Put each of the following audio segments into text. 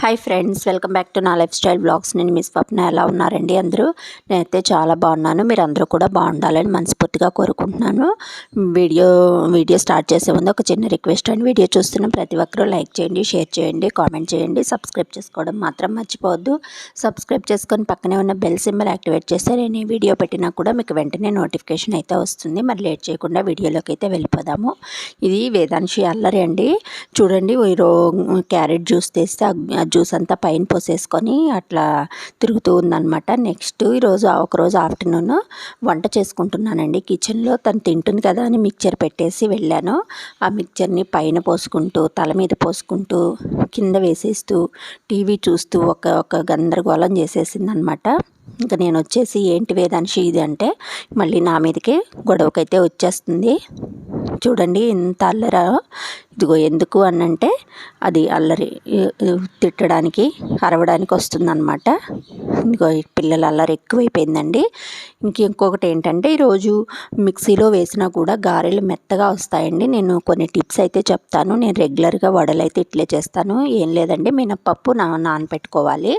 Hi friends welcome back to నా lifestyle blogs నేను miss Swapna ఎలా ఉన్నారండి అందరూ? నేనైతే చాలా బాగున్నాను. మీరు అందరూ కూడా బాగుండాలని మనస్ఫూర్తిగా కోరుకుంటున్నాను. వీడియో వీడియో స్టార్ట్ చేసే ముందు ఒక చిన్న రిక్వెస్ట్ అండి. వీడియో చూస్తున్న ప్రతి ఒక్కరూ లైక్ చేయండి షేర్ చేయండి కామెంట్ చేయండి. సబ్స్క్రైబ్ చేసుకోవడం మాత్రం మర్చిపోవద్దు. సబ్స్క్రైబ్ చేసుకొని పక్కనే ఉన్న బెల్ సింబల్ యాక్టివేట్ చేస్తే నేను ఈ వీడియో పెట్టినా కూడా మీకు వెంటనే నోటిఫికేషన్ అయితే వస్తుంది. మరి లేట్ చేయకుండా వీడియోలోకి అయితే వెళ్ళిపోదాము. ఇది వేదాంశి అల్లరి అండి. చూడండి ఈరో క్యారెట్ జ్యూస్ తెస్తే జ్యూస్ అంతా పైన పోసేసుకొని అట్లా తిరుగుతూ ఉందనమాట నెక్స్ట్ ఈరోజు ఒకరోజు ఆఫ్టర్నూన్ వంట చేసుకుంటున్నానండి. కిచెన్లో తను తింటుంది కదా అని మిక్చర్ పెట్టేసి వెళ్ళాను. ఆ మిక్చర్ని పైన పోసుకుంటూ తల మీద పోసుకుంటూ కింద వేసేస్తూ టీవీ చూస్తూ ఒక ఒక గందరగోళం చేసేసింది అనమాట ఇంకా నేను వచ్చేసి ఏంటి వేదాంశి ఇది అంటే మళ్ళీ నా మీదకి గొడవకైతే వచ్చేస్తుంది. చూడండి ఇంత అల్లరా ఇదిగో ఎందుకు అనంటే అది అల్లరి తిట్టడానికి అరవడానికి వస్తుందన్నమాట. ఇదిగో పిల్లల అల్లరి ఎక్కువైపోయిందండి. ఇంక ఇంకొకటి ఏంటంటే ఈరోజు మిక్సీలో వేసినా కూడా గారెలు మెత్తగా వస్తాయండి. నేను కొన్ని టిప్స్ అయితే చెప్తాను. నేను రెగ్యులర్గా వడలు అయితే ఇట్లే చేస్తాను. ఏం లేదండి మినప్పప్పు నా నానపెట్టుకోవాలి.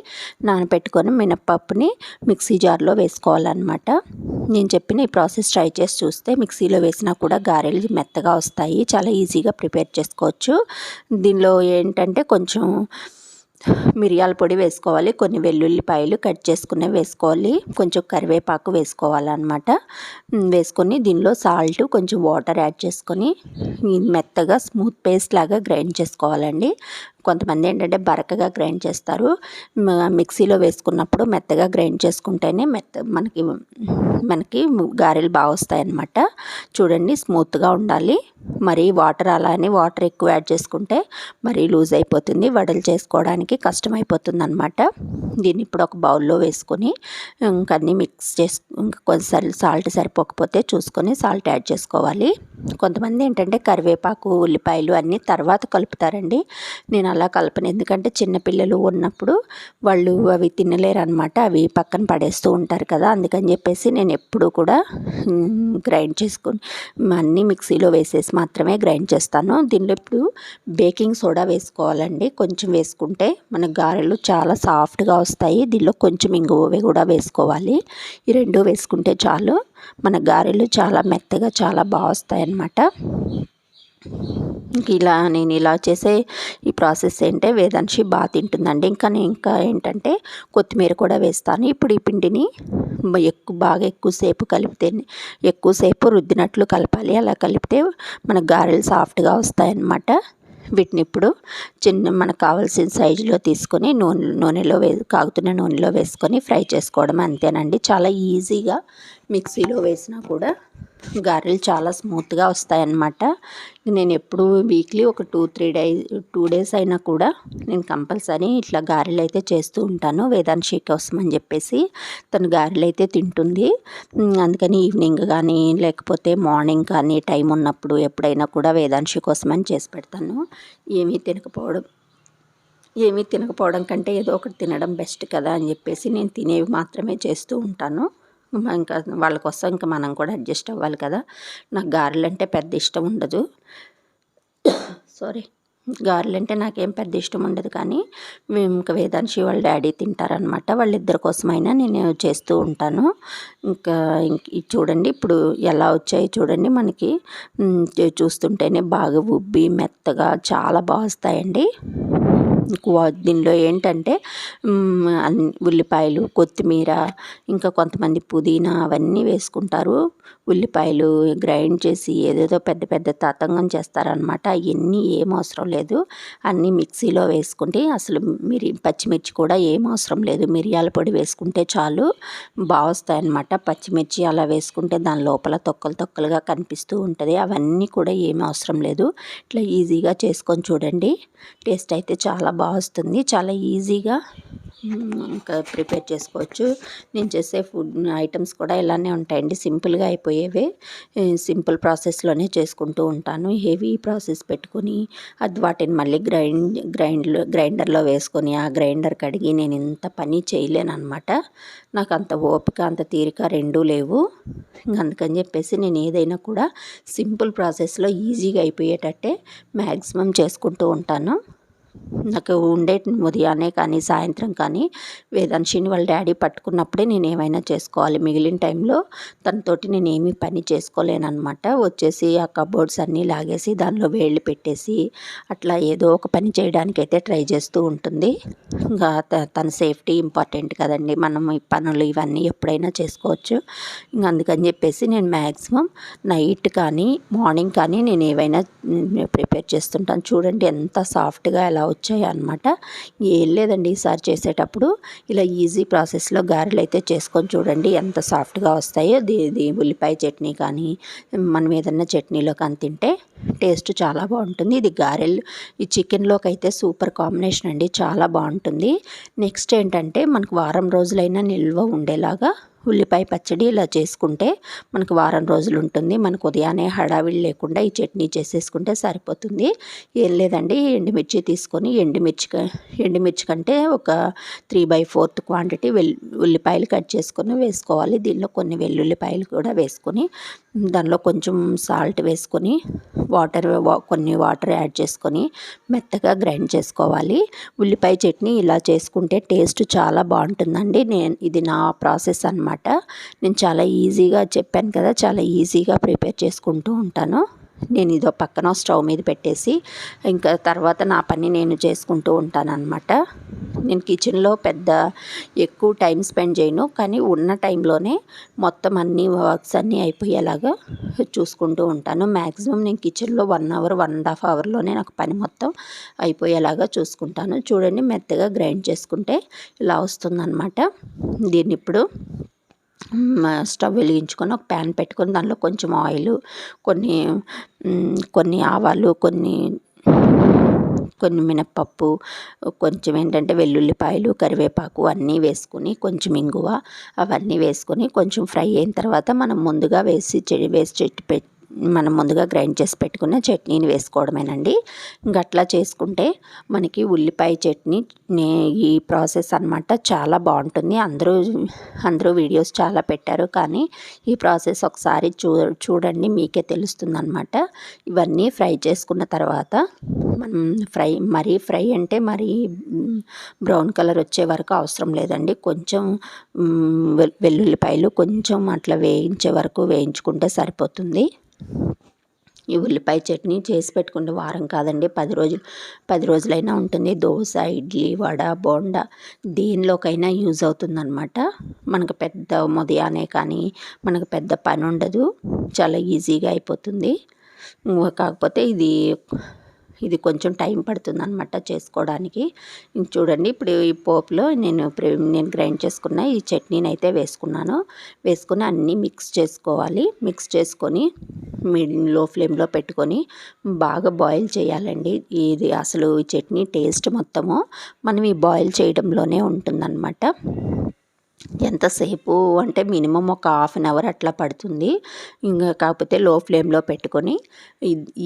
నానపెట్టుకొని మినప్పప్పుని మిక్సీ జార్లో వేసుకోవాలన్నమాట. నేను చెప్పిన ఈ ప్రాసెస్ ట్రై చేసి చూస్తే మిక్సీలో వేసినా కూడా గారెలు మెత్తగా వస్తాయి. చాలా ఈజీగా ప్రిపేర్ చేస్తాను చేసుకోవచ్చు. దీనిలో ఏంటంటే కొంచెం మిరియాల పొడి వేసుకోవాలి. కొన్ని వెల్లుల్లిపాయలు కట్ చేసుకునే వేసుకోవాలి. కొంచెం కరివేపాకు వేసుకోవాలన్నమాట. వేసుకొని దీనిలో సాల్ట్ కొంచెం వాటర్ యాడ్ చేసుకొని మెత్తగా స్మూత్ పేస్ట్ లాగా గ్రైండ్ చేసుకోవాలండి. కొంతమంది ఏంటంటే బరకగా గ్రైండ్ చేస్తారు. మిక్సీలో వేసుకున్నప్పుడు మెత్తగా గ్రైండ్ చేసుకుంటేనే మెత్త మనకి మనకి గారెలు బాగా వస్తాయన్నమాట. చూడండి స్మూత్గా ఉండాలి. మరి వాటర్ అలానే వాటర్ ఎక్కువ యాడ్ చేసుకుంటే మరీ లూజ్ అయిపోతుంది. వడలు చేసుకోవడానికి కష్టమైపోతుంది అనమాట దీన్ని ఇప్పుడు ఒక బౌల్లో వేసుకొని ఇంకా మిక్స్ చేసు ఇంకా కొంచెం సాల్ట్ సరిపోకపోతే చూసుకొని సాల్ట్ యాడ్ చేసుకోవాలి. కొంతమంది ఏంటంటే కరివేపాకు ఉల్లిపాయలు అన్నీ తర్వాత కలుపుతారండి. నేను అలా కలపను. ఎందుకంటే చిన్నపిల్లలు ఉన్నప్పుడు వాళ్ళు అవి తినలేరు అనమాట అవి పక్కన పడేస్తూ ఉంటారు కదా. అందుకని చెప్పేసి నేను ఎప్పుడూ కూడా గ్రైండ్ చేసుకుని అన్నీ మిక్సీలో వేసేసి మాత్రమే గ్రైండ్ చేస్తాను. దీనిలో ఇప్పుడు బేకింగ్ సోడా వేసుకోవాలండి. కొంచెం వేసుకుంటే మన గారెలు చాలా సాఫ్ట్గా వస్తాయి. దీనిలో కొంచెం ఇంగువ కూడా వేసుకోవాలి. ఈ రెండు వేసుకుంటే చాలు. మన గారెలు చాలా మెత్తగా చాలా బాగా వస్తాయి అన్నమాట ఇలా నేను ఇలా చేసే ఈ ప్రాసెస్ ఏంటంటే వేదాంశి బాగా తింటుందండి. ఇంకా నేను ఇంకా ఏంటంటే కొత్తిమీర కూడా వేస్తాను. ఇప్పుడు ఈ పిండిని ఎక్కువ బాగా ఎక్కువసేపు కలిపితే ఎక్కువసేపు రుద్దినట్లు కలపాలి. అలా కలిపితే మన గారెలు సాఫ్ట్గా వస్తాయన్నమాట. వీటిని ఇప్పుడు చిన్న మనకు కావాల్సిన సైజులో తీసుకొని నూనె నూనెలో వే కాగుతున్న నూనెలో వేసుకొని ఫ్రై చేసుకోవడం అంతేనండి. చాలా ఈజీగా మిక్సీలో వేసినా కూడా గారెలు చాలా స్మూత్గా వస్తాయన్నమాట. నేను ఎప్పుడు వీక్లీ ఒక two three days two days అయినా కూడా నేను కంపల్సరీ ఇట్లా గారెలు అయితే చేస్తూ ఉంటాను. వేదాంశి కోసం అని చెప్పేసి తను గారెలు అయితే తింటుంది అందుకని ఈవినింగ్ కానీ లేకపోతే మార్నింగ్ కానీ టైం ఉన్నప్పుడు ఎప్పుడైనా కూడా వేదాంశి కోసం అని చేసి పెడతాను. ఏమీ తినకపోవడం ఏమీ తినకపోవడం కంటే ఏదో ఒకటి తినడం బెస్ట్ కదా అని చెప్పేసి నేను తినేవి మాత్రమే చేస్తూ ఉంటాను. ఇంకా వాళ్ళ కోసం ఇంకా మనం కూడా అడ్జస్ట్ అవ్వాలి కదా. నాకు గారెలు అంటే పెద్ద ఇష్టం ఉండదు. సారీ గారెలు అంటే నాకేం పెద్ద ఇష్టం ఉండదు కానీ మేము ఇంకా వేదాంశి వాళ్ళ డాడీ తింటారనమాట వాళ్ళిద్దరి కోసమైనా నేను చేస్తూ ఉంటాను. ఇంకా చూడండి ఇప్పుడు ఎలా వచ్చాయి చూడండి మనకి. చూస్తుంటేనే బాగా ఉబ్బి మెత్తగా చాలా బాగా వస్తాయండి. దీనిలో ఏంటంటే ఉల్లిపాయలు కొత్తిమీర ఇంకా కొంతమంది పుదీనా అవన్నీ వేసుకుంటారు. ఉల్లిపాయలు గ్రైండ్ చేసి ఏదేదో పెద్ద పెద్ద తతంగం చేస్తారనమాట అవన్నీ ఏం అవసరం లేదు. అన్నీ మిక్సీలో వేసుకుంటే అసలు మిరి పచ్చిమిర్చి కూడా ఏం అవసరం లేదు. మిరియాల పొడి వేసుకుంటే చాలు బాగా వస్తాయన్నమాట పచ్చిమిర్చి అలా వేసుకుంటే దాని లోపల తొక్కలు తొక్కలుగా కనిపిస్తూ ఉంటుంది. అవన్నీ కూడా ఏమీ అవసరం లేదు. ఇట్లా ఈజీగా చేసుకొని చూడండి. టేస్ట్ అయితే చాలా బాగా వస్తుంది చాలా ఈజీగా ఇంకా ప్రిపేర్ చేసుకోవచ్చు. నేను చేసే ఫుడ్ ఐటమ్స్ కూడా ఇలానే ఉంటాయండి. సింపుల్గా అయిపోయేవే. సింపుల్ ప్రాసెస్లోనే చేసుకుంటూ ఉంటాను. హెవీ ప్రాసెస్ పెట్టుకొని అది వాటిని మళ్ళీ గ్రైండ్ గ్రైండ్లో గ్రైండర్లో వేసుకొని ఆ గ్రైండర్ కడిగి నేను ఇంత పని చేయలేను అనమాట నాకు అంత ఓపిక అంత తీరిక రెండూ లేవు. అందుకని చెప్పేసి నేను ఏదైనా కూడా సింపుల్ ప్రాసెస్లో ఈజీగా అయిపోయేటట్టే మ్యాక్సిమం చేసుకుంటూ ఉంటాను. నాకు ఉండే ఉదయాన్నే కానీ సాయంత్రం కానీ వేదాంశిని వాళ్ళ డాడీ పట్టుకున్నప్పుడే నేను ఏమైనా చేసుకోవాలి. మిగిలిన టైంలో తనతోటి నేను ఏమీ పని చేసుకోలేనమాట వచ్చేసి ఆ కబోర్డ్స్ అన్నీ లాగేసి దానిలో వేళ్ళు పెట్టేసి అట్లా ఏదో ఒక పని చేయడానికి అయితే ట్రై చేస్తూ ఉంటుంది. ఇంకా తన సేఫ్టీ ఇంపార్టెంట్ కదండి. మనం ఈ పనులు ఇవన్నీ ఎప్పుడైనా చేసుకోవచ్చు. ఇంకా అందుకని చెప్పేసి నేను మ్యాక్సిమం నైట్ కానీ మార్నింగ్ కానీ నేను ఏవైనా ప్రిపేర్ చేస్తుంటాను. చూడండి ఎంత సాఫ్ట్గా ఎలా అలా వచ్చాయన్నమాట. ఏం లేదండి ఈసారి చేసేటప్పుడు ఇలా ఈజీ ప్రాసెస్లో గారెలు అయితే చేసుకొని చూడండి ఎంత సాఫ్ట్గా వస్తాయో. ఇది ఉల్లిపాయ చట్నీ కానీ మనం ఏదన్నా చట్నీలో కానీ తింటే టేస్ట్ చాలా బాగుంటుంది. ఇది గారెలు ఈ చికెన్లోకి అయితే సూపర్ కాంబినేషన్ అండి. చాలా బాగుంటుంది. నెక్స్ట్ ఏంటంటే మనకు వారం రోజులైనా నిల్వ ఉండేలాగా ఉల్లిపాయ పచ్చడి ఇలా చేసుకుంటే మనకు వారం రోజులు ఉంటుంది మనకు ఉదయాన్నే హడావిడి లేకుండా ఈ చట్నీ చేసేసుకుంటే సరిపోతుంది. ఏం లేదండి ఎండుమిర్చి తీసుకొని ఎండుమిర్చి ఎండుమిర్చి కంటే ఒక three by fourth quantity well ఉల్లిపాయలు కట్ చేసుకొని వేసుకోవాలి. దీనిలో కొన్ని వెల్లుల్లిపాయలు కూడా వేసుకొని దానిలో కొంచెం సాల్ట్ వేసుకొని వాటర్ కొన్ని వాటర్ యాడ్ చేసుకొని మెత్తగా గ్రైండ్ చేసుకోవాలి. ఉల్లిపాయ చట్నీ ఇలా చేసుకుంటే టేస్ట్ చాలా బాగుంటుందండి. నేను ఇది నా ప్రాసెస్ అనమాట నేను చాలా ఈజీగా చెప్పాను కదా చాలా ఈజీగా ప్రిపేర్ చేసుకుంటూ ఉంటాను. నేను ఇదో పక్కన స్టవ్ మీద పెట్టేసి ఇంకా తర్వాత నా పని నేను చేసుకుంటూ ఉంటానన్నమాట. నేను కిచెన్లో పెద్ద ఎక్కువ టైం స్పెండ్ చేయను కానీ ఉన్న టైంలోనే మొత్తం అన్ని వర్క్స్ అన్నీ అయిపోయేలాగా చూసుకుంటూ ఉంటాను. మ్యాక్సిమం నేను కిచెన్లో one hour one and half అవర్లోనే నాకు పని మొత్తం అయిపోయేలాగా చూసుకుంటాను. చూడండి మెత్తగా గ్రైండ్ చేసుకుంటే ఇలా వస్తుందన్నమాట. దీన్ని ఇప్పుడు స్టవ్ వెలిగించుకొని ఒక ప్యాన్ పెట్టుకొని దానిలో కొంచెం ఆయిల్ కొన్ని కొన్ని ఆవాలు కొన్ని కొన్ని మినప్పప్పు కొంచెం ఏంటంటే వెల్లుల్లిపాయలు కరివేపాకు అన్నీ వేసుకొని కొంచెం ఇంగువ అవన్నీ వేసుకొని కొంచెం ఫ్రై అయిన తర్వాత మనం ముందుగా వేసి వేసి చెట్టు పెట్టి మనం ముందుగా గ్రైండ్ చేసి పెట్టుకున్న చట్నీని వేసుకోవడమేనండి. గట్లా చేసుకుంటే మనకి ఉల్లిపాయ చట్నీ ఈ ప్రాసెస్ అనమాట చాలా బాగుంటుంది. అందరూ అందరూ వీడియోస్ చాలా పెట్టారు కానీ ఈ ప్రాసెస్ ఒకసారి చూ చూడండి మీకే తెలుస్తుందనమాట ఇవన్నీ ఫ్రై చేసుకున్న తర్వాత మనం ఫ్రై మరీ ఫ్రై అంటే మరీ బ్రౌన్ కలర్ వచ్చే వరకు అవసరం లేదండి. కొంచెం వెల్లుల్లిపాయలు కొంచెం అట్లా వేయించే వరకు వేయించుకుంటే సరిపోతుంది. ఈ ఉల్లిపాయ చట్నీ చేసి పెట్టుకుంటే వారం కాదండి. పది రోజులు పది రోజులైనా ఉంటుంది. దోశ ఇడ్లీ వడ బోండా దేనిలోకైనా యూజ్ అవుతుందన్నమాట. మనకు పెద్ద ఉదయానే కానీ మనకు పెద్ద పని ఉండదు. చాలా ఈజీగా అయిపోతుంది. కాకపోతే ఇది ఇది కొంచెం టైం పడుతుంది అనమాట చేసుకోవడానికి చూడండి ఇప్పుడు ఈ పోపులో నేను నేను గ్రైండ్ చేసుకున్న ఈ చట్నీని అయితే వేసుకున్నాను. వేసుకుని అన్నీ మిక్స్ చేసుకోవాలి. మిక్స్ చేసుకొని లో ఫ్లేమ్లో పెట్టుకొని బాగా బాయిల్ చేయాలండి. ఇది అసలు ఈ చట్నీ టేస్ట్ మొత్తము మనం ఈ బాయిల్ చేయడంలోనే ఉంటుందన్నమాట. ఎంతసేపు అంటే మినిమం ఒక హాఫ్ అన్ అవర్ అట్లా పడుతుంది. ఇంకా కాకపోతే లో ఫ్లేమ్లో పెట్టుకొని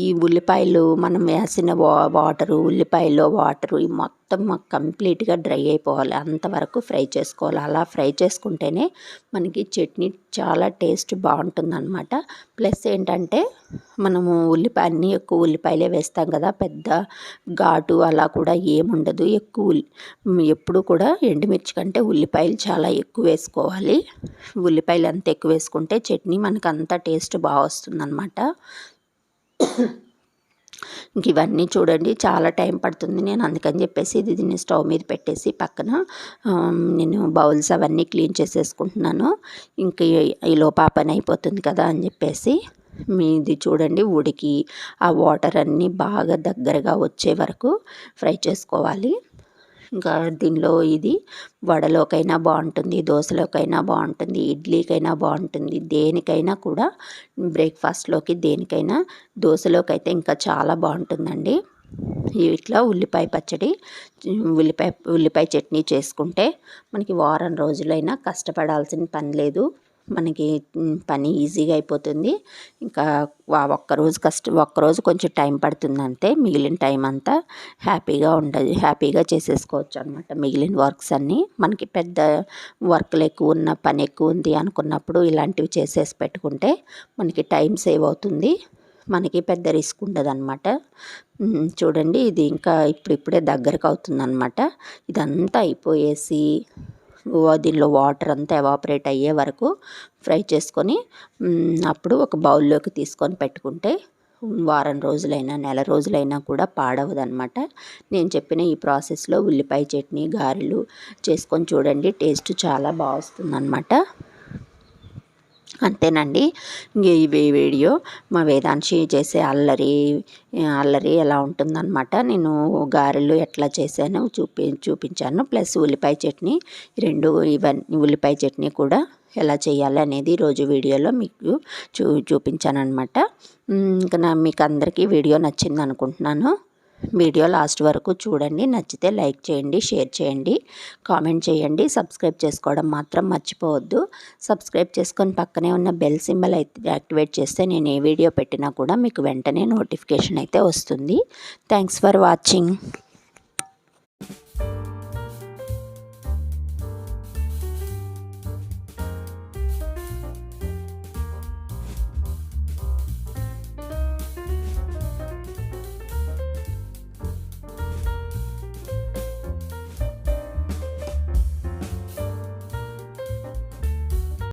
ఈ ఉల్లిపాయలు మనం వేసిన వా వాటరు ఉల్లిపాయల్లో వాటరు ఈ మొత్తం మొత్తం మాకు కంప్లీట్గా డ్రై అయిపోవాలి. అంతవరకు ఫ్రై చేసుకోవాలి. అలా ఫ్రై చేసుకుంటేనే మనకి చట్నీ చాలా టేస్ట్ బాగుంటుందన్నమాట. ప్లస్ ఏంటంటే మనము ఉల్లిపాయ అన్ని ఎక్కువ ఉల్లిపాయలే వేస్తాం కదా. పెద్ద ఘాటు అలా కూడా ఏముండదు. ఎక్కువ ఎప్పుడు కూడా ఎండుమిర్చి కంటే ఉల్లిపాయలు చాలా ఎక్కువ వేసుకోవాలి. ఉల్లిపాయలు అంత ఎక్కువ వేసుకుంటే చట్నీ మనకు అంత టేస్ట్ బాగా వస్తుందన్నమాట. ఇంక ఇవన్నీ చూడండి చాలా టైం పడుతుంది నేను అందుకని చెప్పేసి ఇది దీన్ని స్టవ్ మీద పెట్టేసి పక్కన నేను బౌల్స్ అవన్నీ క్లీన్ చేసేసుకుంటున్నాను. ఇంక ఈలో పాపని అయిపోతుంది కదా అని చెప్పేసి మీది చూడండి ఉడికి ఆ వాటర్ అన్నీ బాగా దగ్గరగా వచ్చే వరకు ఫ్రై చేసుకోవాలి. ఇంకా దీనిలో ఇది వడలోకైనా బాగుంటుంది దోశలోకైనా బాగుంటుంది ఇడ్లీకైనా బాగుంటుంది. దేనికైనా కూడా బ్రేక్ఫాస్ట్లోకి దేనికైనా దోశలోకి అయితే ఇంకా చాలా బాగుంటుందండి. ఇట్లా ఉల్లిపాయ పచ్చడి ఉల్లిపాయ ఉల్లిపాయ చట్నీ చేసుకుంటే మనకి వారం రోజులైనా కష్టపడాల్సిన పని లేదు. మనకి పని ఈజీగా అయిపోతుంది. ఇంకా ఒక్కరోజు కష్టం ఒక్కరోజు కొంచెం టైం పడుతుంది అంతే మిగిలిన టైం అంతా హ్యాపీగా ఉండదు హ్యాపీగా చేసేసుకోవచ్చు అనమాట మిగిలిన వర్క్స్ అన్నీ మనకి పెద్ద వర్క్లు ఎక్కువ ఉన్న పని ఎక్కువ ఉంది అనుకున్నప్పుడు ఇలాంటివి చేసేసి పెట్టుకుంటే మనకి టైం సేవ్ అవుతుంది. మనకి పెద్ద రిస్క్ ఉండదు అనమాట చూడండి ఇది ఇంకా ఇప్పుడిప్పుడే దగ్గరకు అవుతుందన్నమాట. ఇదంతా అయిపోయేసి దీనిలో వాటర్ అంతా ఎవాపరేట్ అయ్యే వరకు ఫ్రై చేసుకొని అప్పుడు ఒక బౌల్లోకి తీసుకొని పెట్టుకుంటే వారం రోజులైనా నెల రోజులైనా కూడా పాడవదనమాట నేను చెప్పిన ఈ ప్రాసెస్లో ఉల్లిపాయ చట్నీ గారెలు చేసుకొని చూడండి టేస్ట్ చాలా బాగా వస్తుందన్నమాట. అంతేనండి. ఇవి వీడియో మా వేదాంశి చేసే అల్లరి అల్లరి ఎలా ఉంటుందన్నమాట. నేను గారెలు ఎట్లా చేశానో చూపి చూపించాను. ప్లస్ ఉల్లిపాయ చట్నీ రెండు ఇవన్నీ ఉల్లిపాయ చట్నీ కూడా ఎలా చేయాలి అనేది రోజు వీడియోలో మీకు చూ చూపించాను అనమాట ఇంకా నా మీకు అందరికీ వీడియో నచ్చింది అనుకుంటున్నాను వీడియో లాస్ట్ వరకు చూడండి నచ్చితే లైక్ చేయండి షేర్ చేయండి కామెంట్ చేయండి. సబ్స్క్రైబ్ చేసుకోవడం మాత్రం మర్చిపోవద్దు. సబ్స్క్రైబ్ చేసుకొని పక్కనే ఉన్న బెల్ సింబల్ అయితే యాక్టివేట్ చేస్తే నేను ఏ వీడియో పెట్టినా కూడా మీకు వెంటనే నోటిఫికేషన్ అయితే వస్తుంది. Thanks for watching.